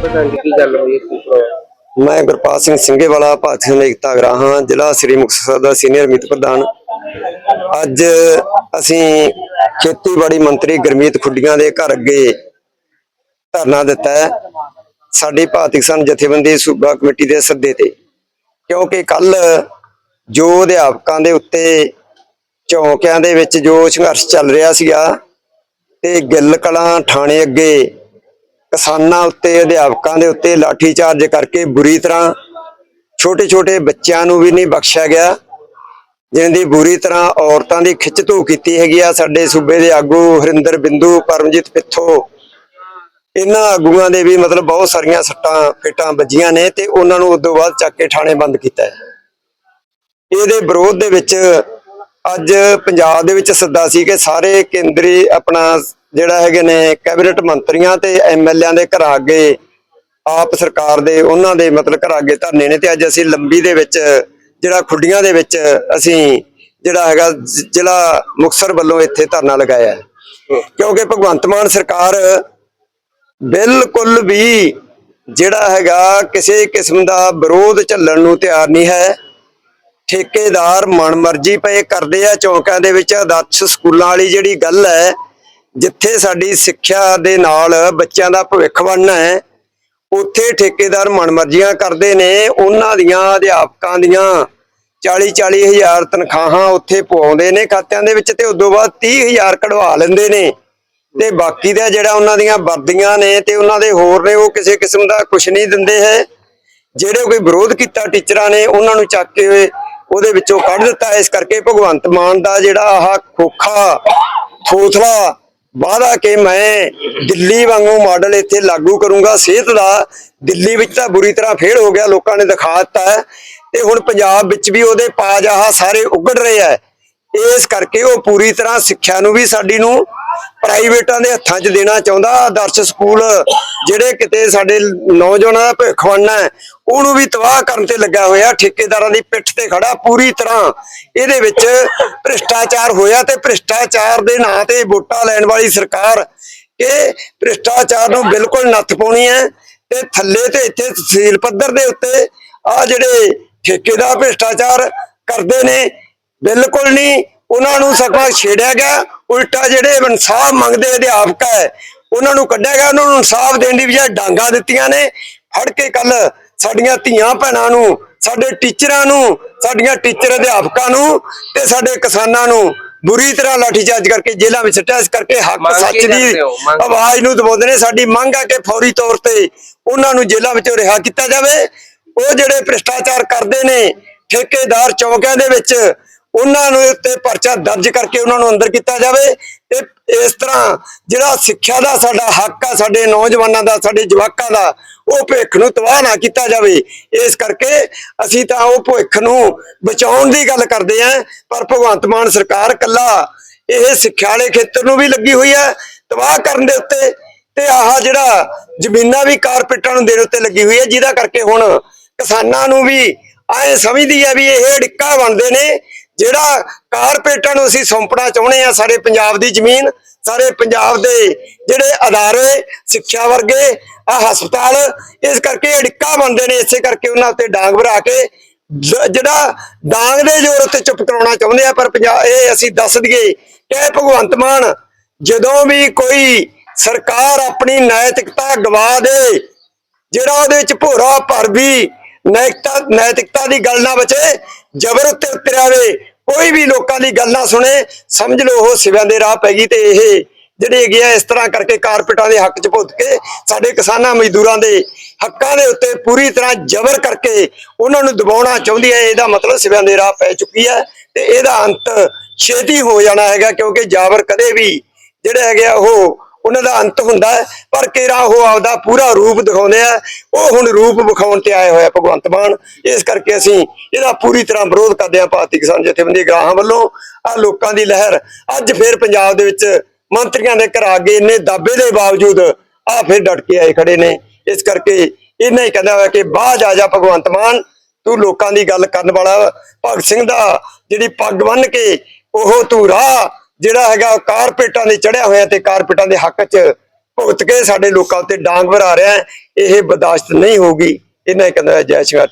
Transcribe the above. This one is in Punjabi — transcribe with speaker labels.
Speaker 1: ਪ੍ਰਧਾਨ ਜੀ ਕੀ ਗੱਲ ਹੋਈ ਕੀ ਪ੍ਰੋਬਲਮ
Speaker 2: ਮੈਂ ਗੁਰਪਾਲ ਸਿੰਘ ਸਿੰਘੇਵਾਲਾ, ਭਾਰਤੀ ਜਨਤਾ ਏਕਤਾ ਹਾਂ ਜ਼ਿਲ੍ਹਾ ਸ੍ਰੀ ਮੁਕਤਸਰ ਦਾ ਸੀਨੀਅਰ ਮੀਤ ਪ੍ਰਧਾਨ। ਅੱਜ ਅਸੀਂ ਖੇਤੀਬਾੜੀ ਮੰਤਰੀ ਗੁਰਮੀਤ ਖੁੱਡੀਆਂ ਦੇ ਘਰ ਅੱਗੇ ਧਰਨਾ ਦਿੱਤਾ ਹੈ। ਸਾਡੀ ਭਾਰਤੀ ਕਿਸਾਨ ਜਥੇਬੰਦੀ ਸੂਬਾ ਕਮੇਟੀ ਦੇ ਸੱਦੇ ਤੇ। ਕਿਉਂਕਿ ਕੱਲ ਜੋ ਅਧਿਆਪਕਾਂ ਦੇ ਉੱਤੇ ਚੌਂਕਿਆਂ ਦੇ ਵਿੱਚ ਜੋ ਸੰਘਰਸ਼ ਚੱਲ ਰਿਹਾ ਸੀਗਾ, ਤੇ ਗਿੱਲ ਕਲਾਂ ਥਾਣੇ ਅੱਗੇ ਕਿਸਾਨਾਂ ਉੱਤੇ, ਅਧਿਆਪਕਾਂ ਦੇ ਉੱਤੇ ਲਾਠੀ ਚਾਰਜ ਕਰਕੇ ਬੁਰੀ ਤਰ੍ਹਾਂ ਛੋਟੇ ਛੋਟੇ ਬੱਚਿਆਂ ਨੂੰ ਵੀ ਨਹੀਂ ਬਖਸ਼ਿਆ ਗਿਆ, ਜਿਨ੍ਹਾਂ ਬੁਰੀ ਤਰ੍ਹਾਂ ਔਰਤਾਂ ਦੀ ਖਿੱਚ ਧੂ ਕੀਤੀ ਹੈਗੀ ਆ ਸਾਡੇ ਸੂਬੇ ਦੇ ਆਗੂ ਹਰਿੰਦਰ ਬਿੰਦੂ, ਪਰਮਜੀਤ ਪਿੱਥੋ। ਇਹਨਾਂ ਆਗੂਆਂ ਦੇ ਵੀ ਮਤਲਬ ਬਹੁਤ ਸਾਰੀਆਂ ਸੱਟਾਂ, ਫੇਟਾਂ ਵੱਜੀਆਂ ਨੇ ਤੇ ਉਹਨਾਂ ਨੂੰ ਉਦੋਂ ਬਾਅਦ ਚੱਕ ਕੇ ਥਾਣੇ ਬੰਦ ਕੀਤਾ ਹੈ। ਇਹਦੇ ਵਿਰੋਧ ਦੇ ਵਿੱਚ ਅੱਜ ਪੰਜਾਬ ਦੇ ਵਿੱਚ ਸੱਦਾ ਸੀ ਕਿ ਸਾਰੇ ਕੇਂਦਰੀ ਆਪਣਾ ਜਿਹੜਾ ਹੈਗੇ ਨੇ ਕੈਬਨਿਟ ਮੰਤਰੀਆਂ ਤੇ ਐਮਐਲਏਆਂ ਦੇ ਘਰਾਂ ਅੱਗੇ ਆਪ ਸਰਕਾਰ ਦੇ, ਉਹਨਾਂ ਦੇ ਮਤਲਬ ਘਰਾਂ ਅੱਗੇ ਧਰਨੇ ਨੇ ਤੇ ਅੱਜ ਅਸੀਂ ਲੰਬੀ ਦੇ ਵਿੱਚ, ਜਿਹੜਾ ਖੁੱਡੀਆਂ ਦੇ ਵਿੱਚ ਅਸੀਂ ਜਿਹੜਾ ਹੈਗਾ ਜ਼ਿਲ੍ਹਾ ਮੁਕਤਸਰ ਵੱਲੋਂ ਇੱਥੇ ਧਰਨਾ ਲਗਾਇਆ ਕਿਉਂਕਿ ਭਗਵੰਤ ਮਾਨ ਸਰਕਾਰ ਬਿਲਕੁਲ ਵੀ ਜਿਹੜਾ ਹੈਗਾ ਕਿਸੇ ਕਿਸਮ ਦਾ ਵਿਰੋਧ ਝੱਲਣ ਨੂੰ ਤਿਆਰ ਨਹੀਂ ਹੈ। ਠੇਕੇਦਾਰ ਮਨਮਰਜ਼ੀ ਪਏ ਕਰਦੇ ਆ ਚੌਂਕਾਂ ਦੇ ਵਿੱਚ ਆਦਰਸ਼ ਸਕੂਲਾਂ ਵਾਲੀ ਜਿਹੜੀ ਗੱਲ ਹੈ ਜਿੱਥੇ ਸਾਡੀ ਸਿੱਖਿਆ ਦੇ ਨਾਲ ਬੱਚਿਆਂ ਦਾ ਭਵਿੱਖ ਬਣਨਾ ਹੈ, ਉੱਥੇ ਠੇਕੇਦਾਰ ਮਨਮਰਜ਼ੀਆਂ ਕਰਦੇ ਨੇ, ਉਹਨਾਂ ਦੀਆਂ ਅਧਿਆਪਕਾਂ ਦੀਆਂ 40 40 ਹਜ਼ਾਰ ਤਨਖਾਹਾਂ ਉੱਥੇ ਪਵਾਉਂਦੇ ਨੇ, ਖਾਤਿਆਂ ਦੇ ਵਿੱਚ ਤੇ ਉਦੋਂ ਬਾਅਦ 30 ਹਜ਼ਾਰ ਕਢਵਾ ਲੈਂਦੇ ਨੇ। ਤੇ ਬਾਕੀ ਦਾ ਜਿਹੜਾ ਉਹਨਾਂ ਦੀਆਂ ਵਰਦੀਆਂ ਨੇ ਤੇ ਉਹਨਾਂ ਦੇ ਹੋਰ ਨੇ, ਉਹ ਕਿਸੇ ਕਿਸਮ ਦਾ ਕੁਝ ਨਹੀਂ ਦਿੰਦੇ ਹੈ। ਜਿਹੜੇ ਕੋਈ ਵਿਰੋਧ ਕੀਤਾ ਟੀਚਰਾਂ ਨੇ, ਉਹਨਾਂ ਨੂੰ ਚੱਕ ਕੇ ਉਹਦੇ ਵਿੱਚੋਂ ਕੱਢ ਦਿੱਤਾ। ਇਸ ਕਰਕੇ ਭਗਵੰਤ ਮਾਨ ਦਾ ਜਿਹੜਾ ਆਹ ਖੋਖਾ, ਥੋਥਲਾ ਵਾਅਦਾ ਕਿ ਮੈਂ ਦਿੱਲੀ ਵਾਂਗੂ ਮਾਡਲ ਇੱਥੇ ਲਾਗੂ ਕਰੂੰਗਾ। ਸਿਹਤ ਦਾ ਦਿੱਲੀ ਵਿੱਚ ਤਾਂ ਬੁਰੀ ਤਰ੍ਹਾਂ ਫੇਲ ਹੋ ਗਿਆ, ਲੋਕਾਂ ਨੇ ਦਿਖਾ ਦਿੱਤਾ ਹੈ। ਤੇ ਹੁਣ ਪੰਜਾਬ ਵਿੱਚ ਵੀ ਉਹਦੇ ਪਾਜ ਸਾਰੇ ਉਗੜ ਰਹੇ ਆ ਇਸ ਕਰਕੇ ਉਹ ਪੂਰੀ ਤਰ੍ਹਾਂ ਸਿੱਖਿਆ ਨੂੰ ਵੀ ਸਾਡੀ ਨੂੰ ਪ੍ਰਾਈਵੇਟਾਂ ਦੇ ਹੱਥਾਂ 'ਚ ਦੇਣਾ ਚਾਹੁੰਦਾ ਆਦਰਸ਼ ਸਕੂਲ, ਜਿਹੜੇ ਕਿਤੇ ਸਾਡੇ ਨੌਜਵਾਨਾਂ ਦਾ ਭਵਿੱਖ ਬਣਨਾ ਹੈ, ਉਹਨੂੰ ਵੀ ਤਬਾਹ ਕਰਨ ਤੇ ਲੱਗਾ ਹੋਇਆ, ਠੇਕੇਦਾਰਾਂ ਦੀ ਪਿੱਠ ਤੇ ਖੜਾ ਪੂਰੀ ਤਰ੍ਹਾਂ। ਇਹਦੇ ਵਿੱਚ ਭ੍ਰਿਸ਼ਟਾਚਾਰ ਹੋਇਆ ਤੇ ਭ੍ਰਿਸ਼ਟਾਚਾਰ ਦੇ ਨਾਂ ਤੇ ਵੋਟਾਂ ਲੈਣ ਵਾਲੀ ਸਰਕਾਰ, ਇਹ ਭ੍ਰਿਸ਼ਟਾਚਾਰ ਨੂੰ ਬਿਲਕੁਲ ਨੱਥ ਪਾਉਣੀ ਹੈ ਤੇ ਥੱਲੇ ਤੇ ਇੱਥੇ ਤਹਿਸੀਲ ਪੱਧਰ ਦੇ ਉੱਤੇ ਆ ਜਿਹੜੇ ਠੇਕੇਦਾਰ ਭ੍ਰਿਸ਼ਟਾਚਾਰ ਕਰਦੇ ਨੇ, ਬਿਲਕੁਲ ਨਹੀਂ, ਉਹਨਾਂ ਨੂੰ ਸਗੋਂ ਛੇੜਿਆ ਗਿਆ। ਉਲਟਾ ਜਿਹੜੇ ਇਨਸਾਫ ਮੰਗਦੇ ਅਧਿਆਪਕ ਹੈ ਉਹਨਾਂ ਨੂੰ ਕੱਢਿਆ ਗਿਆ ਉਹਨਾਂ ਨੂੰ ਇਨਸਾਫ ਦੇਣ ਦੀ ਬਜਾਏ ਡਾਂਗਾ ਦਿੱਤੀਆਂ ਨੇ। ਫੜ ਕੇ ਕੱਲ ਸਾਡੀਆਂ ਧੀਆਂ ਭੈਣਾਂ ਨੂੰ ਸਾਡੇ ਟੀਚਰਾਂ ਨੂੰ ਸਾਡੀਆਂ ਟੀਚਰ ਅਧਿਆਪਕਾਂ ਨੂੰ ਤੇ ਸਾਡੇ ਕਿਸਾਨਾਂ ਨੂੰ ਬੁਰੀ ਤਰ੍ਹਾਂ ਲਾਠੀਚਾਰਜ ਕਰਕੇ ਜੇਲ੍ਹਾਂ ਵਿੱਚ ਇਸ ਕਰਕੇ ਹੱਕ ਸੱਚ ਦੀ ਆਵਾਜ਼ ਨੂੰ ਦਬਾਉਂਦੇ ਨੇ। ਸਾਡੀ ਮੰਗ ਹੈ ਕਿ ਫੌਰੀ ਤੌਰ ਤੇ ਉਹਨਾਂ ਨੂੰ ਜੇਲ੍ਹਾਂ ਵਿੱਚੋਂ ਰਿਹਾ ਕੀਤਾ ਜਾਵੇ। ਉਹ ਜਿਹੜੇ ਭ੍ਰਿਸ਼ਟਾਚਾਰ ਕਰਦੇ ਨੇ ਠੇਕੇਦਾਰ ਚੌਕਿਆਂ ਦੇ ਵਿੱਚ ਉਹਨਾਂ ਨੂੰ ਉੱਤੇ ਪਰਚਾ ਦਰਜ ਕਰਕੇ ਉਹਨਾਂ ਨੂੰ ਅੰਦਰ ਕੀਤਾ ਜਾਵੇ ਤੇ ਇਸ ਤਰ੍ਹਾਂ ਜਿਹੜਾ ਸਿੱਖਿਆ ਦਾ ਸਾਡਾ ਹੱਕ ਆ, ਸਾਡੇ ਨੌਜਵਾਨਾਂ ਦਾ, ਸਾਡੇ ਜਵਾਕਾਂ ਦਾ, ਉਹ ਭਵਿੱਖ ਨੂੰ ਤਬਾਹ ਨਾ ਕੀਤਾ ਜਾਵੇ। ਇਸ ਕਰਕੇ ਅਸੀਂ ਤਾਂ ਉਹ ਭਵਿੱਖ ਨੂੰ ਬਚਾਉਣ ਦੀ ਗੱਲ ਕਰਦੇ ਆਂ ਪਰ ਭਗਵੰਤ ਮਾਨ ਸਰਕਾਰ ਕੱਲਾ ਇਹ ਸਿੱਖਿਆ ਵਾਲੇ ਖੇਤਰ ਨੂੰ ਵੀ ਲੱਗੀ ਹੋਈ ਹੈ ਤਬਾਹ ਕਰਨ ਦੇ ਉੱਤੇ ਤੇ ਆਹ ਜਿਹੜਾ ਜ਼ਮੀਨਾਂ ਵੀ ਕਾਰਪੋਰੇਟਾਂ ਨੂੰ ਦੇਣ ਉੱਤੇ ਲੱਗੀ ਹੋਈ ਹੈ ਜਿਹਦਾ ਕਰਕੇ ਹੁਣ ਕਿਸਾਨਾਂ ਨੂੰ ਵੀ ਆਏ ਸਮਝਦੀ ਹੈ ਵੀ ਇਹ ਡਿੱਕਾ ਬਣਦੇ ਨੇ ਜਿਹੜਾ ਕਾਰਪੋਰੇਟਾਂ ਨੂੰ ਅਸੀਂ ਸੌਂਪਣਾ ਚਾਹੁੰਦੇ ਆ ਸਾਰੇ ਪੰਜਾਬ ਦੀ ਜ਼ਮੀਨ ਸਾਰੇ ਪੰਜਾਬ ਦੇ ਜਿਹੜੇ ਅਦਾਰੇ, ਸਿੱਖਿਆ ਵਰਗੇ, ਆ ਹਸਪਤਾਲ, ਇਸ ਕਰਕੇ ਇਹ ਬਣਦੇ ਨੇ, ਇਸੇ ਕਰਕੇ ਉਹਨਾਂ ਉੱਤੇ ਡਾਂਗ ਭਰਾ ਕੇ ਜਿਹੜਾ ਡਾਂਗ ਦੇ ਜ਼ੋਰ ਉੱਤੇ ਚੁੱਪ ਕਰਾਉਣਾ ਚਾਹੁੰਦੇ ਆ, ਪਰ ਪੰਜਾਬ, ਇਹ ਅਸੀਂ ਦੱਸ ਦਈਏ ਕਿ ਭਗਵੰਤ ਮਾਨ ਜਦੋਂ ਵੀ ਕੋਈ ਸਰਕਾਰ ਆਪਣੀ ਨੈਤਿਕਤਾ ਗਵਾ ਦੇ, ਜਿਹੜਾ ਉਹਦੇ ਵਿੱਚ ਭੋਰਾ ਭਰ ਵੀ ਨੈਤਿਕਤਾ ਨੈਤਿਕਤਾ ਦੀ ਗੱਲ ਨਾ ਬਚੇ, ਜ਼ਬਰ ਉੱਤੇ ਉਤਰਿਆਵੇ ਕੋਈ ਵੀ ਲੋਕਾਂ ਦੀ ਗੱਲ ਨਾ ਸੁਣੇ, ਸਮਝ ਲਓ ਉਹ ਸਿਵਿਆਂ ਦੇ ਰਾਹ ਪੈ ਗਈ ਤੇ ਇਹ ਜਿਹੜੇ ਹੈਗੇ ਆ ਇਸ ਤਰ੍ਹਾਂ ਕਰਕੇ ਕਾਰਪੋਰੇਟਾਂ ਦੇ ਹੱਕ 'ਚ ਭੁੱਤ ਕੇ ਸਾਡੇ ਕਿਸਾਨਾਂ ਮਜ਼ਦੂਰਾਂ ਦੇ ਹੱਕਾਂ ਦੇ ਉੱਤੇ ਪੂਰੀ ਤਰ੍ਹਾਂ ਜ਼ਬਰ ਕਰਕੇ ਉਹਨਾਂ ਨੂੰ ਦਬਾਉਣਾ ਚਾਹੁੰਦੀ ਹੈ, ਇਹਦਾ ਮਤਲਬ ਸਿਵਿਆਂ ਦੇ ਰਾਹ ਪੈ ਚੁੱਕੀ ਹੈ ਤੇ ਇਹਦਾ ਅੰਤ ਛੇਤੀ ਹੋ ਜਾਣਾ ਹੈਗਾ ਕਿਉਂਕਿ ਜਾਬਰ ਕਦੇ ਵੀ ਜਿਹੜਾ ਹੈਗਾ ਉਹ ਉਹਨਾਂ ਦਾ ਅੰਤ ਹੁੰਦਾ ਹੈ, ਪਰ ਕਿਹੜਾ ਉਹ ਆਪਦਾ ਪੂਰਾ ਰੂਪ ਦਿਖਾਉਂਦੇ ਆ। ਉਹ ਹੁਣ ਰੂਪ ਵਿਖਾਉਣ ਤੇ ਆਏ ਹੋਇਆ ਭਗਵੰਤ ਮਾਨ। ਇਸ ਕਰਕੇ ਅਸੀਂ ਇਹਦਾ ਪੂਰੀ ਤਰ੍ਹਾਂ ਵਿਰੋਧ ਕਰਦੇ ਆ ਭਾਰਤੀ ਕਿਸਾਨ ਜਥੇਬੰਦੀ ਗਰਾਹਾਂ ਵੱਲੋਂ। ਆ ਲੋਕਾਂ ਦੀ ਲਹਿਰ, ਅੱਜ ਫੇਰ ਪੰਜਾਬ ਦੇ ਵਿੱਚ ਮੰਤਰੀਆਂ ਦੇ ਘਰ ਆ ਗਏ ਇੰਨੇ ਦਾਬੇ ਦੇ ਬਾਵਜੂਦ ਆ ਫੇਰ ਡਟ ਕੇ ਆਏ ਖੜੇ ਨੇ। ਇਸ ਕਰਕੇ ਇਹਨਾਂ ਹੀ ਕਹਿੰਦਾ ਹੋਇਆ ਕਿ ਬਾਜ਼ ਆ ਜਾ ਭਗਵੰਤ ਮਾਨ, ਤੂੰ ਲੋਕਾਂ ਦੀ ਗੱਲ ਕਰਨ ਵਾਲਾ ਭਗਤ ਸਿੰਘ ਦਾ ਜਿਹੜੀ ਪੱਗ ਬੰਨ ਕੇ, ਉਹ ਤੂੰ ਰਾਹ ਜਿਹੜਾ ਹੈਗਾ ਕਾਰਪੇਟਾਂ ਦੇ ਚੜਿਆ ਹੋਇਆ ਤੇ ਕਾਰਪੇਟਾਂ ਦੇ ਹੱਕ 'ਚ ਭੁਗਤ ਕੇ ਸਾਡੇ ਲੋਕਾਂ ਉੱਤੇ ਡਾਂਗ ਵਰਾ ਰਿਹਾ ਇਹ ਬਰਦਾਸ਼ਤ ਨਹੀਂ ਹੋਊਗੀ। ਇਹਨਾਂ ਕਹਿੰਦਾ ਜੈ ਸ਼ਿੰਗਾਰ